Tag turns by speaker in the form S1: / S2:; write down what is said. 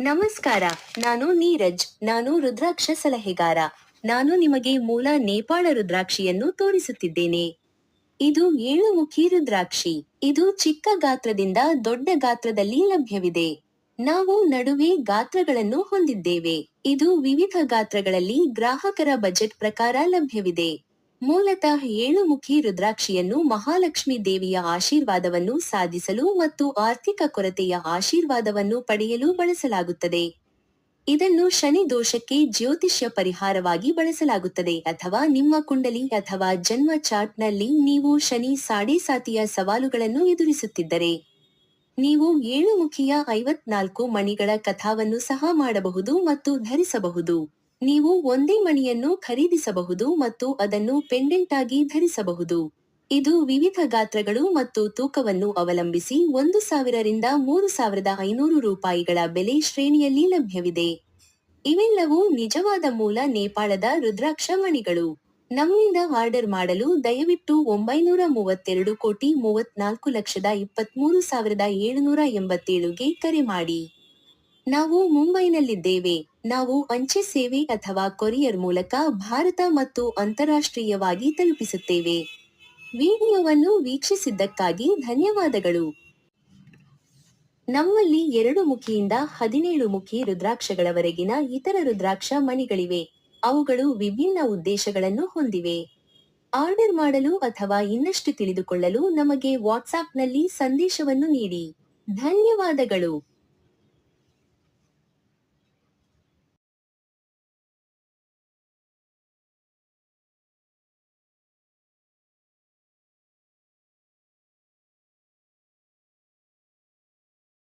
S1: ನಮಸ್ಕಾರ, ನಾನು ನೀರಜ್, ನಾನು ರುದ್ರಾಕ್ಷ ಸಲಹೆಗಾರ. ನಾನು ನಿಮಗೆ ಮೂಲ ನೇಪಾಳ ರುದ್ರಾಕ್ಷಿಯನ್ನು ತೋರಿಸುತ್ತಿದ್ದೇನೆ. ಇದು ಏಳು ಮುಖಿ ರುದ್ರಾಕ್ಷಿ. ಇದು ಚಿಕ್ಕ ಗಾತ್ರದಿಂದ ದೊಡ್ಡ ಗಾತ್ರದಲ್ಲಿ ಲಭ್ಯವಿದೆ. ನಾವು ನಡುವೆ ಗಾತ್ರಗಳನ್ನು ಹೊಂದಿದ್ದೇವೆ. ಇದು ವಿವಿಧ ಗಾತ್ರಗಳಲ್ಲಿ ಗ್ರಾಹಕರ ಬಜೆಟ್ ಪ್ರಕಾರ ಲಭ್ಯವಿದೆ. ಮೂಲತಃ ಏಳುಮುಖಿ ರುದ್ರಾಕ್ಷಿಯನ್ನು ಮಹಾಲಕ್ಷ್ಮಿ ದೇವಿಯ ಆಶೀರ್ವಾದವನ್ನು ಸಾಧಿಸಲು ಮತ್ತು ಆರ್ಥಿಕ ಕೊರತೆಯ ಆಶೀರ್ವಾದವನ್ನು ಪಡೆಯಲು ಬಳಸಲಾಗುತ್ತದೆ. ಇದನ್ನು ಶನಿ ದೋಷಕ್ಕೆ ಜ್ಯೋತಿಷ್ಯ ಪರಿಹಾರವಾಗಿ ಬಳಸಲಾಗುತ್ತದೆ. ಅಥವಾ ನಿಮ್ಮ ಕುಂಡಲಿ ಅಥವಾ ಜನ್ಮ ಚಾರ್ಟ್ನಲ್ಲಿ ನೀವು ಶನಿ ಸಾಡೆ ಸಾತಿಯ ಸವಾಲುಗಳನ್ನು ಎದುರಿಸುತ್ತಿದ್ದರೆ, ನೀವು ಏಳುಮುಖಿಯ ಐವತ್ನಾಲ್ಕು ಮಣಿಗಳ ಕಥಾವನ್ನು ಸಹ ಮಾಡಬಹುದು ಮತ್ತು ಧರಿಸಬಹುದು. ನೀವು ಒಂದೇ ಮಣಿಯನ್ನು ಖರೀದಿಸಬಹುದು ಮತ್ತು ಅದನ್ನು ಪೆಂಡೆಂಟ್ ಆಗಿ ಧರಿಸಬಹುದು. ಇದು ವಿವಿಧ ಗಾತ್ರಗಳು ಮತ್ತು ತೂಕವನ್ನು ಅವಲಂಬಿಸಿ ಒಂದು ಸಾವಿರರಿಂದ ಮೂರು ಸಾವಿರದ ಐನೂರು ರೂಪಾಯಿಗಳ ಬೆಲೆ ಶ್ರೇಣಿಯಲ್ಲಿ ಲಭ್ಯವಿದೆ. ಇವೆಲ್ಲವೂ ನಿಜವಾದ ಮೂಲ ನೇಪಾಳದ ರುದ್ರಾಕ್ಷ ಮಣಿಗಳು ನಮ್ಮಿಂದ ಆರ್ಡರ್ ಮಾಡಲು ದಯವಿಟ್ಟು ಒಂಬೈನೂರ ಮೂವತ್ತೆರಡು ಕೋಟಿ ಮೂವತ್ನಾಲ್ಕು ಲಕ್ಷದ ಇಪ್ಪತ್ಮೂರು ಸಾವಿರದ ಏಳುನೂರ ಎಂಬತ್ತೇಳುಗೆ ಕರೆ ಮಾಡಿ. ನಾವು ಮುಂಬೈನಲ್ಲಿದ್ದೇವೆ. ನಾವು ಅಂಚೆ ಸೇವೆ ಅಥವಾ ಕೊರಿಯರ್ ಮೂಲಕ ಭಾರತ ಮತ್ತು ಅಂತಾರಾಷ್ಟ್ರೀಯವಾಗಿ ತಲುಪಿಸುತ್ತೇವೆ. ವಿಡಿಯೋವನ್ನು ವೀಕ್ಷಿಸಿದ್ದಕ್ಕಾಗಿ ಧನ್ಯವಾದಗಳು. ನಮ್ಮಲ್ಲಿ ಎರಡು ಮುಖಿಯಿಂದ ಹದಿನೇಳು ಮುಖಿ ರುದ್ರಾಕ್ಷಗಳವರೆಗಿನ ಇತರ ರುದ್ರಾಕ್ಷ ಮಣಿಗಳಿವೆ. ಅವುಗಳು ವಿಭಿನ್ನ ಉದ್ದೇಶಗಳನ್ನು ಹೊಂದಿವೆ. ಆರ್ಡರ್ ಮಾಡಲು ಅಥವಾ ಇನ್ನಷ್ಟು ತಿಳಿದುಕೊಳ್ಳಲು ನಮಗೆ ವಾಟ್ಸಾಪ್ನಲ್ಲಿ ಸಂದೇಶವನ್ನು ನೀಡಿ. ಧನ್ಯವಾದಗಳು.